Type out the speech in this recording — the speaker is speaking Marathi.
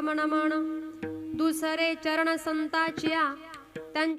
मन दुसरे चरण संताच्या. त्यांच्या